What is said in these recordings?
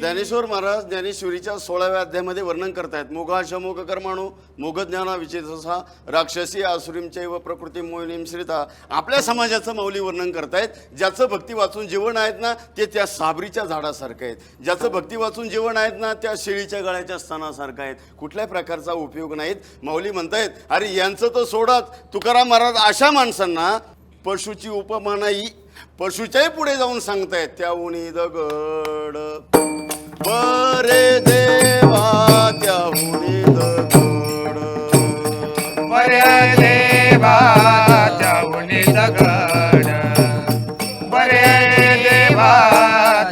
ज्ञानेश्वर महाराज ज्ञानेश्वरीच्या सोळाव्या अध्यायामध्ये वर्णन करतायत. मोघा शमोघ कर्माणू मोघ ज्ञाना विचेतसा राक्षसी व प्रकृती मोहिनीम श्रिता आपल्या समाजाचं माऊली वर्णन करतायत. ज्याचं भक्ती वाचून जीवन आहेत ना ते त्या साबरीच्या झाडासारखं आहेत. ज्याचं भक्ती वाचून जीवन आहेत ना त्या शेळीच्या गळ्याच्या स्थानासारखं आहेत. कुठल्याही प्रकारचा उपयोग नाहीत. माऊली म्हणतायत अरे यांचं तर सोडात तुकाराम महाराज अशा माणसांना पशुची उपमा नाही पशुच्याही पुढे जाऊन सांगतायत त्या उणी दगड बरे देवा त्या उनी दगड बरे देवा त्याहुनी दगड बरे देवा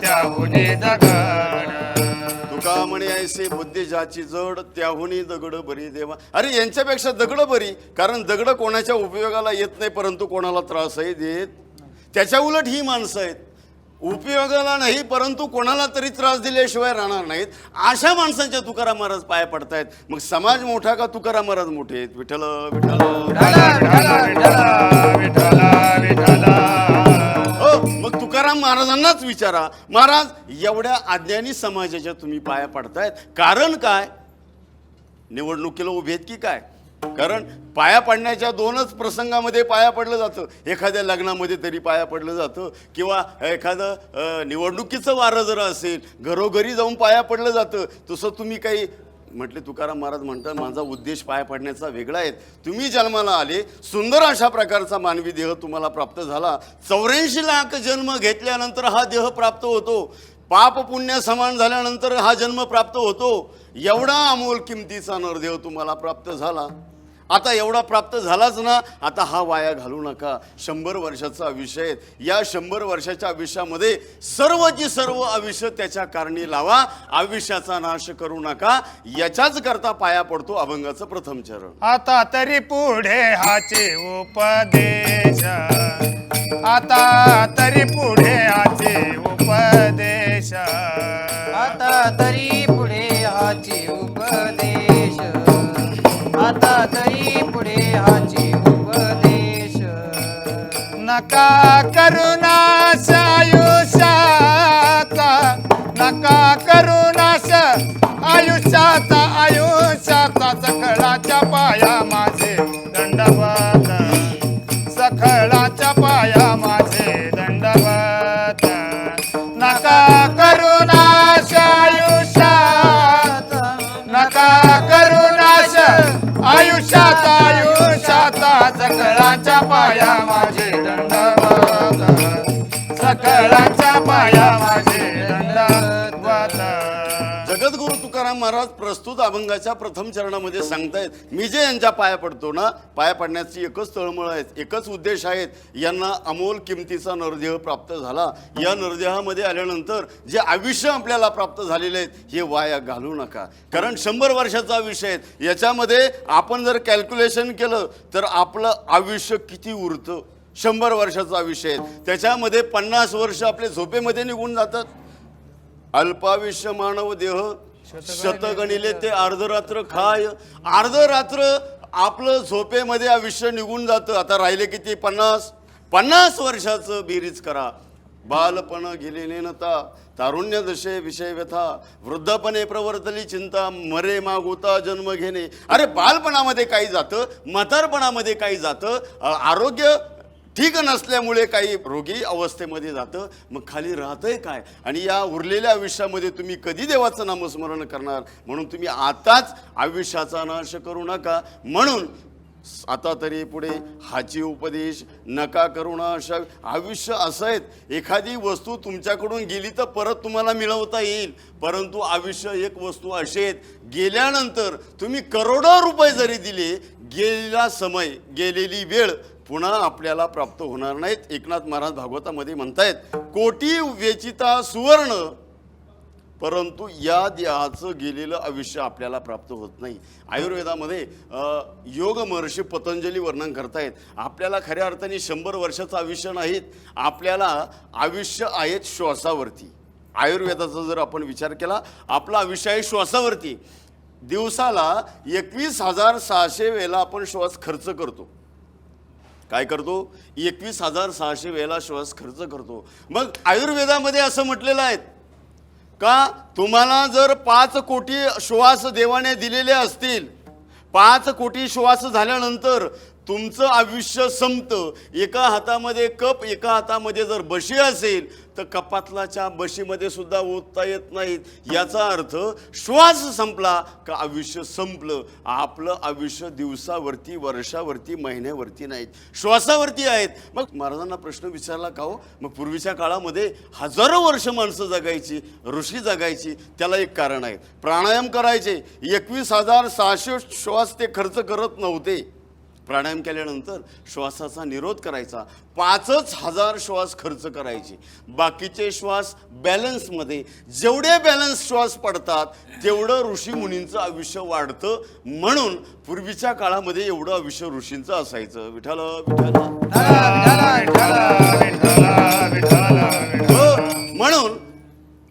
त्याहुनी दगड तुका म्हणे ऐसे बुद्धी ज्याची जड त्याहुनी दगड बरी देवा. अरे यांच्यापेक्षा दगड बरी कारण दगड कोणाच्या उपयोगाला येत नाही परंतु कोणाला त्रासही देत. त्याच्या उलट ही माणसं आहेत. उपयोगाला नाही परंतु कोणाला तरी त्रास दिल्याशिवाय राहणार नाहीत. अशा माणसांच्या तुकाराम महाराज पाया पडतायत. मग समाज मोठा का तुकाराम महाराज मोठे आहेत? विठ्ठल विठ्ठल. हो मग तुकाराम महाराजांनाच विचारा. महाराज एवढ्या अज्ञानी समाजाच्या तुम्ही पाया पडतायत. कारण काय? निवडणुकीला उभे आहेत की काय? कारण पाया पडण्याच्या दोनच प्रसंगामध्ये पाया पडलं जातं. एखाद्या लग्नामध्ये तरी पाया पडलं जातं किंवा एखादं निवडणुकीचं वारं जर असेल घरोघरी जाऊन पाया पडलं जातं तसं तुम्ही काही म्हटले तुकाराम महाराज म्हणतात माझा उद्देश पाया पडण्याचा वेगळा आहे. तुम्ही जन्माला आले सुंदर अशा प्रकारचा मानवी देह तुम्हाला प्राप्त झाला. चौऱ्याऐंशी लाख जन्म घेतल्यानंतर हा देह प्राप्त होतो. पाप पुण्य समान झाल्यानंतर हा जन्म प्राप्त होतो. एवढा अमोल किमतीचा नरदेव तुम्हाला प्राप्त झाला. आता एवढा प्राप्त झालाच ना आता हा वाया घालू नका. शंभर वर्षाचं आयुष्य आहे. या शंभर वर्षाच्या आयुष्यामध्ये सर्वची सर्व आयुष्य त्याच्या कारणी लावा. आयुष्याचा नाश करू नका. याच्याच करता पाया पडतो अभंगाचं प्रथम चरण. आता तरी पुढे हाचे उपदेश. आता तरी पुढे हाचे उपदेश. आता तरी आता तरी पुढे हाची उपदेश. नका करुणा आयुष्याचा नका करुणास आयुष्याचा आयुष्याचा सखळाच्या पाया माझे दंडवत. सखळाच्या पाया माझे दंडवत. नका करुणा महाराज प्रस्तुत अभंगाच्या प्रथम चरणामध्ये सांगतायत मी जे यांच्या पाया पडतो ना पाया पडण्याची एकच तळमळ आहेत एकच उद्देश आहेत यांना अमोल किमतीचा नरदेह प्राप्त झाला. या नरदेहामध्ये आल्यानंतर जे आयुष्य आपल्याला प्राप्त झालेले आहेत हे वाया घालू नका. कारण शंभर वर्षाचा आयुष्य आहे. याच्यामध्ये आपण जर कॅल्क्युलेशन केलं तर आपलं आयुष्य किती उरतं? शंभर वर्षाचा आयुष्य आहे. त्याच्यामध्ये पन्नास वर्ष आपले झोपेमध्ये निघून जातात. अल्पायुष्य मानव देह शतगणिले ते अर्धरात्र खाय. अर्धरात्र आपलं झोपेमध्ये आयुष्य निघून जातं. आता राहिले किती? पन्नास? पन्नास वर्षाचं बेरीज करा. बालपण गेलेले नता. तारुण्य दशे विषय व्यथा. वृद्धपणे प्रवर्तली चिंता. मरे मागोता जन्म घेणे. अरे बालपणामध्ये काही जातं. म्हातारपणामध्ये काही जातं. आरोग्य ठीक नसल्यामुळे काही रोगी अवस्थेमध्ये जातं. मग खाली राहतंय काय? आणि या उरलेल्या आयुष्यामध्ये तुम्ही कधी देवाचं नामस्मरण करणार? म्हणून तुम्ही आताच आयुष्याचा नाश करू नका. म्हणून आता तरी पुढे हाची उपदेश नका करुणा अशा आयुष्य असं आहेत एखादी वस्तू तुमच्याकडून गेली तर परत तुम्हाला मिळवता येईल. परंतु आयुष्य एक वस्तू अशी आहेत गेल्यानंतर तुम्ही करोडो रुपये जरी दिले गेलेला समय गेलेली वेळ पुन्हा आपल्याला प्राप्त होणार नाहीत. एकनाथ महाराज भागवतामध्ये म्हणतायत कोटी वेचिता सुवर्ण परंतु या देहाचं गेलेलं आयुष्य आपल्याला प्राप्त होत नाही. आयुर्वेदामध्ये योग महर्षी पतंजली वर्णन करतायत आपल्याला खऱ्या अर्थाने शंभर वर्षाचं आयुष्य नाहीत. आपल्याला आयुष्य आहेत श्वासावरती. आयुर्वेदाचा जर आपण विचार केला आपलं आयुष्य आहे श्वासावरती. दिवसाला एकवीस हजार सहाशे वेळेला आपण श्वास खर्च करतो. काय करतो? एकवीस हजार सहाशे वेळेला श्वास खर्च करतो. मग आयुर्वेदामध्ये असं म्हटलेलं आहे. का? तुम्हाला जर पाच कोटी श्वास देवाने दिलेले असतील पाच कोटी श्वास झाल्यानंतर तुमचं आयुष्य संपतं. एका हातामध्ये कप एका हातामध्ये जर बशी असेल तर कपातलाच्या बशीमध्ये सुद्धा ओतता येत नाहीत. याचा अर्थ श्वास संपला का आयुष्य संपलं? आपलं आयुष्य दिवसावरती वर्षावरती महिन्यावरती नाहीत. श्वासावरती आहेत. मग महाराजांना प्रश्न विचारला का हो? मग पूर्वीच्या काळामध्ये हजारो वर्ष माणसं जगायची ऋषी जगायची. त्याला एक कारण आहे. प्राणायाम करायचे. एकवीस हजार सहाशे श्वास ते खर्च करत नव्हते. प्राणायाम केल्यानंतर श्वासाचा निरोध करायचा. पाचच हजार श्वास खर्च करायचे. बाकीचे श्वास बॅलन्समध्ये जेवढे बॅलन्स श्वास पडतात तेवढं ऋषी मुनींचं आयुष्य वाढतं. म्हणून पूर्वीच्या काळामध्ये एवढं आयुष्य ऋषींचं असायचं. विठाल विठाल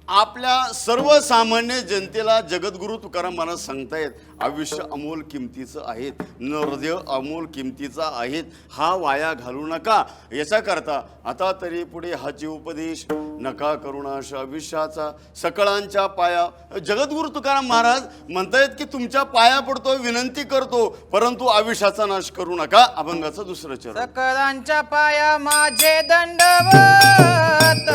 आपल्या सर्वसामान्य जनतेला जगद्गुरु तुकाराम महाराज सांगतायत आयुष्य अमोल किमतीचं आहेत नरदेव अमोल किमतीचा आहेत हा वाया घालू नका. याच्याकरता आता तरी पुढे हाची उपदेश नका करुणाश आयुष्याचा. सकळांच्या पाया जगद्गुरु तुकाराम महाराज म्हणतायत की तुमच्या पाया पडतो विनंती करतो परंतु आयुष्याचा नाश करू नका. अभंगाचं दुसरं चरण. सकळांच्या पाया माझे दंडवत.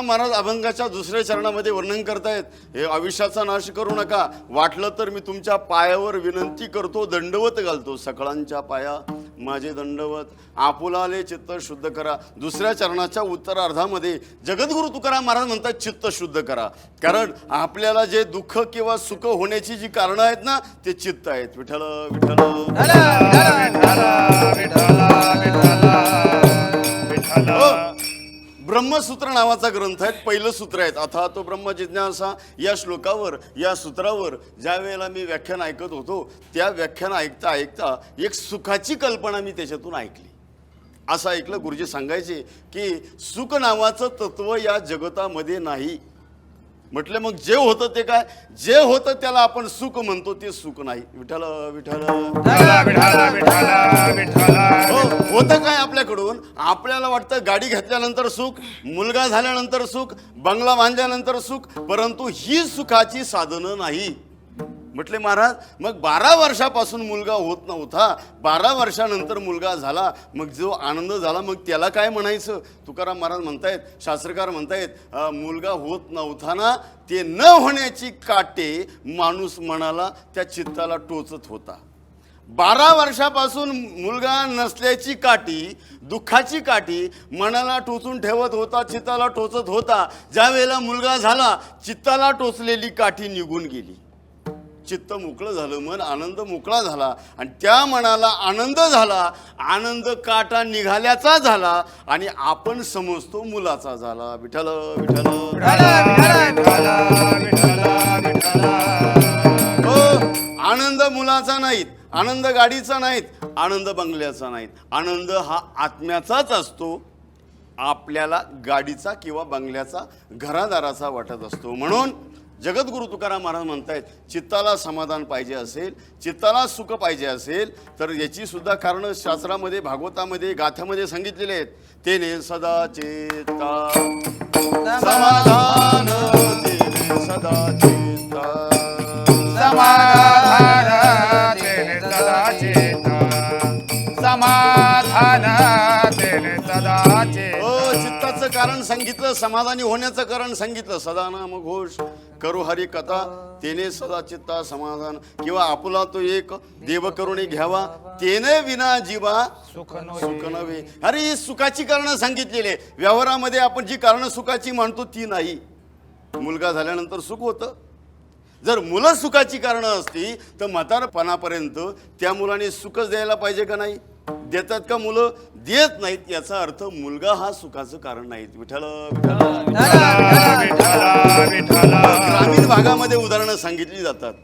तुकाराम महाराज अभंगाच्या दुसऱ्या चरणामध्ये वर्णन करतायत हे आयुष्याचा नाश करू नका. वाटलं तर मी तुमच्या पायावर विनंती करतो दंडवत घालतो. सकळांच्या पाया माझे दंडवत. आपुलाले चित्त शुद्ध करा. दुसऱ्या चरणाच्या उत्तरार्धामध्ये जगद्गुरु तुकाराम महाराज म्हणतात चित्त शुद्ध करा. कारण आपल्याला जे दुःख किंवा सुख होण्याची जी कारणं आहेत ना ते चित्त आहेत. विठ्ठल विठ्ठल ब्रह्मसूत्र नावाचा ग्रंथ आहे पहिलं सूत्र आहे अथा तो ब्रह्म जिज्ञासा या श्लोकावर या सूत्रावर ज्या वेळेला मी व्याख्यान ऐकत होतो त्या व्याख्यान ऐकता ऐकता एक सुखाची कल्पना मी त्याच्यातून ऐकली. असं ऐकलं गुरुजी सांगायचे की सुख नावाचं तत्व या जगतामध्ये नाही. म्हटलं मग जे होतं ते काय? जे होतं त्याला आपण सुख म्हणतो ते सुख नाही. विठाल विठाल हो होतं काय आपल्याकडून? आपल्याला वाटतं गाडी घेतल्यानंतर सुख मुलगा झाल्यानंतर सुख बंगला बांधल्यानंतर सुख परंतु ही सुखाची साधनं नाही. म्हटले महाराज मग बारा वर्षापासून मुलगा होत नव्हता बारा वर्षानंतर मुलगा झाला मग जो आनंद झाला मग त्याला काय म्हणायचं? तुकाराम महाराज म्हणतायत शास्त्रकार म्हणतायत मुलगा होत नव्हता ना ते न होण्याची काटे माणूस मनाला त्या चित्ताला टोचत होता. बारा वर्षापासून मुलगा नसल्याची काठी दुःखाची काठी मनाला टोचून ठेवत होता चित्ताला टोचत होता. ज्या वेळेला मुलगा झाला चित्ताला टोचलेली काठी निघून गेली. चित्त मोकळं झालं मन आनंद मोकळा झाला आणि त्या मनाला आनंद झाला आनंद काटा निघाल्याचा झाला आणि आपण समजतो मुलाचा झाला. विठ्ठल विठ्ठल हो आनंद मुलाचा नाहीत आनंद गाडीचा नाहीत आनंद बंगल्याचा नाहीत. आनंद हा आत्म्याचाच असतो आपल्याला गाडीचा किंवा बंगल्याचा घरादाराचा वाटत असतो. म्हणून जगद्गुरु तुकाराम महाराज म्हणतायत चित्ताला समाधान पाहिजे असेल चित्ताला सुख पाहिजे असेल तर याची सुद्धा कारण शास्त्रामध्ये भागवतामध्ये गाथ्यामध्ये सांगितलेले आहेत. तेने सदा चेता समाधान तेने सदा चेता समाधानी होण्याचं कारण सांगितलं. सदा नाम घोष करू हरी कथा तेने सदा चित्ता समाधान. किंवा आपुला तो एक देव करुणी घ्यावा तेने विना जीवा सुख सुख नव्हे. अरे ही सुखाची कारणं सांगितलेली व्यवहारामध्ये आपण जी कारणं सुखाची मानतो ती नाही. मुलगा झाल्यानंतर सुख होतं. जर मुलं सुखाची कारणं असती तर म्हातारपणापर्यंत त्या मुलाने सुखच द्यायला पाहिजे का नाही? देतात का मुलं? देत नाहीत याचा अर्थ मुलगा हा सुखाचं कारण नाही. विठ्ठल विठ्ठल. विठ्ठला विठ्ठला ग्रामीण भागामध्ये उदाहरणं सांगितली जातात.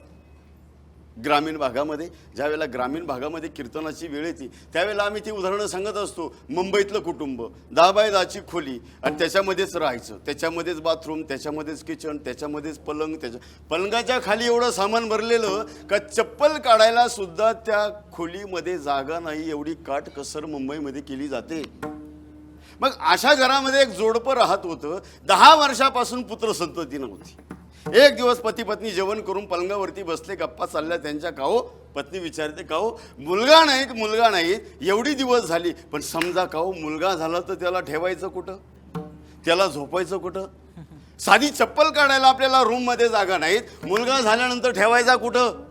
ग्रामीण भागामध्ये ज्यावेळेला ग्रामीण भागामध्ये कीर्तनाची वेळ येते त्यावेळेला आम्ही ती उदाहरणं सांगत असतो मुंबईतलं कुटुंब दहा बाय दहाची खोली आणि त्याच्यामध्येच राहायचं त्याच्यामध्येच बाथरूम त्याच्यामध्येच किचन त्याच्यामध्येच पलंग त्याच्या पलंगाच्या खाली एवढं सामान भरलेलं का चप्पल काढायला सुद्धा त्या खोलीमध्ये जागा नाही एवढी काट कसर मुंबईमध्ये केली जाते. मग अशा घरामध्ये एक जोडपं राहत होतं दहा वर्षापासून पुत्र संतती नव्हती एक दिवस पती पत्नी जेवण करून पलंगावरती बसले गप्पा चालल्या त्यांच्या काहो पत्नी विचारते काहो मुलगा नाही मुलगा नाही? एवढी दिवस झाली पण समजा काहो मुलगा झाला तर त्याला ठेवायचं कुठं? त्याला झोपायचं कुठं? साधी चप्पल काढायला आपल्याला रूममध्ये जागा नाहीत. मुलगा झाल्यानंतर ठेवायचा कुठं?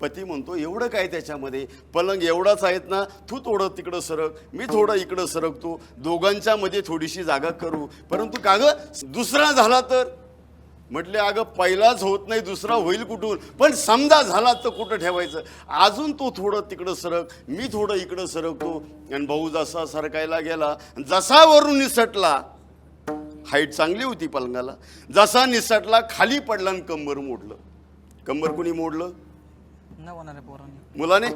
पती म्हणतो एवढं काय त्याच्यामध्ये? पलंग एवढाच आहेत ना तू थोडं तिकडं सरक. मी थोडं इकडं सरकतो. दोघांच्या मध्ये थोडीशी जागा करू. परंतु का दुसरा झाला तर? म्हटले अगं पहिलाच होत नाही दुसरा होईल कुठून? पण समजा झाला तर कुठं ठेवायचं? अजून तो थोडं तिकडं सरक मी थोडं इकडं सरकतो. आणि भाऊ जसा सरकायला गेला जसा वरून निसटला हाईट चांगली होती पलंगाला. जसा निसटला खाली पडला आणि कंबर मोडलं. कंबर कुणी मोडलं? मुलाने?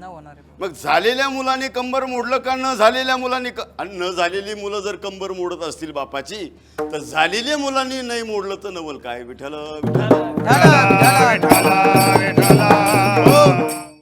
न होणारे पोरं. मग झालेल्या मुलाने कंबर मोडलं का न झालेल्या मुलाने क- आणि न झालेली मुलं जर कंबर मोडत असतील बापाची तर झालेल्या मुलांनी नाही मोडलं तर नवल काय विठ्ठल विठ्ठल विठ्ठला, विठ्ठला. विठ्ठला विठ्ठला हो